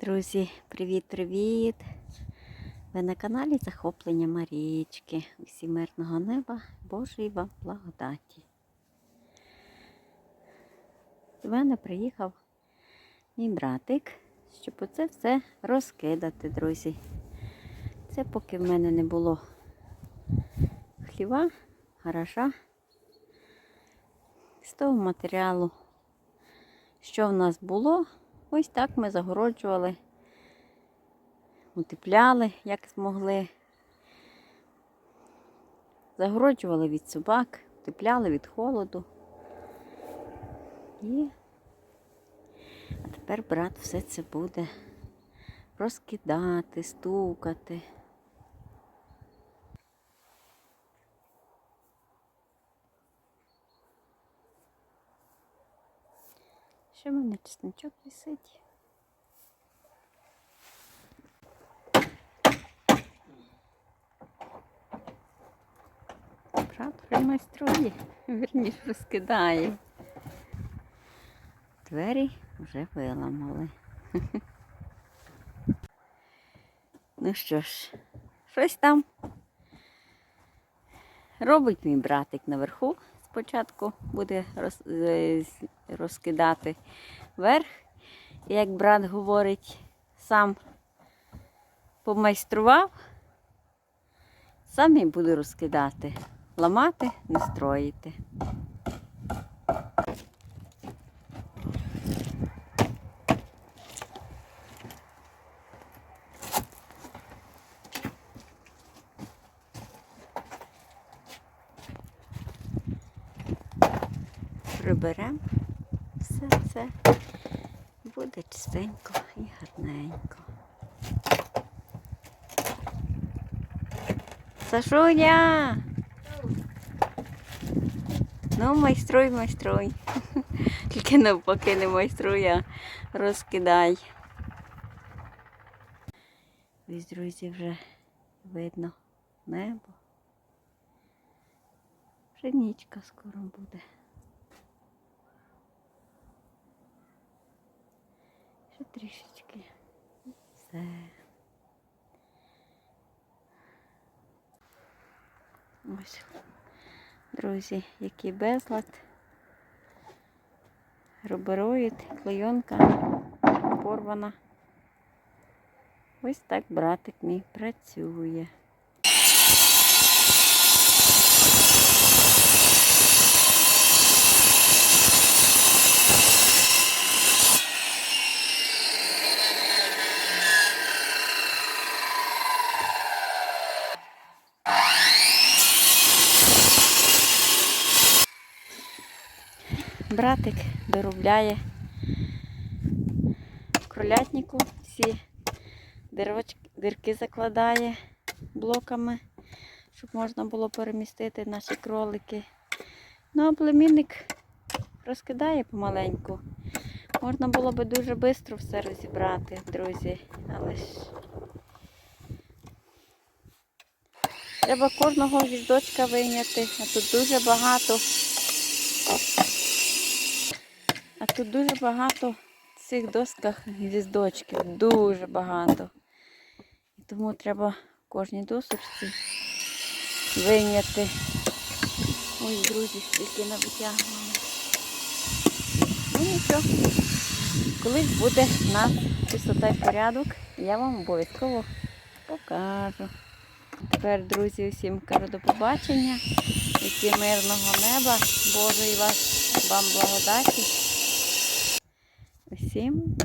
Друзі, привіт-привіт! Ви на каналі Захоплення Марічки. Усі мирного неба, Божої вам благодаті. До мене приїхав мій братик, щоб оце все розкидати, друзі. Це поки в мене не було хліва, гаража. З того матеріалу, що в нас було, ось так ми загороджували, утепляли, як змогли. Загороджували від собак, утепляли від холоду. І а тепер брат все це буде розкидати, стукати. Ще в мене чесничок висить. Брат вже майструє, вірніше розкидає. Двері вже виламали. Ну що ж, щось там робить мій братик наверху. Спочатку буде роз, е, розкидати верх. Як брат говорить, сам помайстрував, сам і буду розкидати. Ламати, не строїти. Приберемо все це. Буде чистенько і гарненько. Сашуня! Ну, майструй, майструй. Тільки навпаки не майструй, а розкидай. Ось, друзі, вже видно небо. Вже нічка скоро буде. Ще трішечки. Все. Ось, друзі, який безлад. Рубероїд, клейонка порвана. Ось так братик мій працює. Братик доробляє в кролятнику, всі дирочки, дирки закладає блоками, щоб можна було перемістити наші кролики. Ну, а племінник розкидає помаленьку. Можна було би дуже швидко все розібрати, друзі, але ж треба кожного гвіздочка вийняти, а тут дуже багато. А тут дуже багато цих досках гвіздочків, дуже багато. І тому треба кожній досочці вийняти. Ой, друзі, скільки навитягували. Ну нічого. Колись буде в чистота і порядок, я вам обов'язково покажу. Тепер, друзі, усім кажу до побачення. Усім мирного неба, Божої вас, вам благодаті. Усім пока-пока.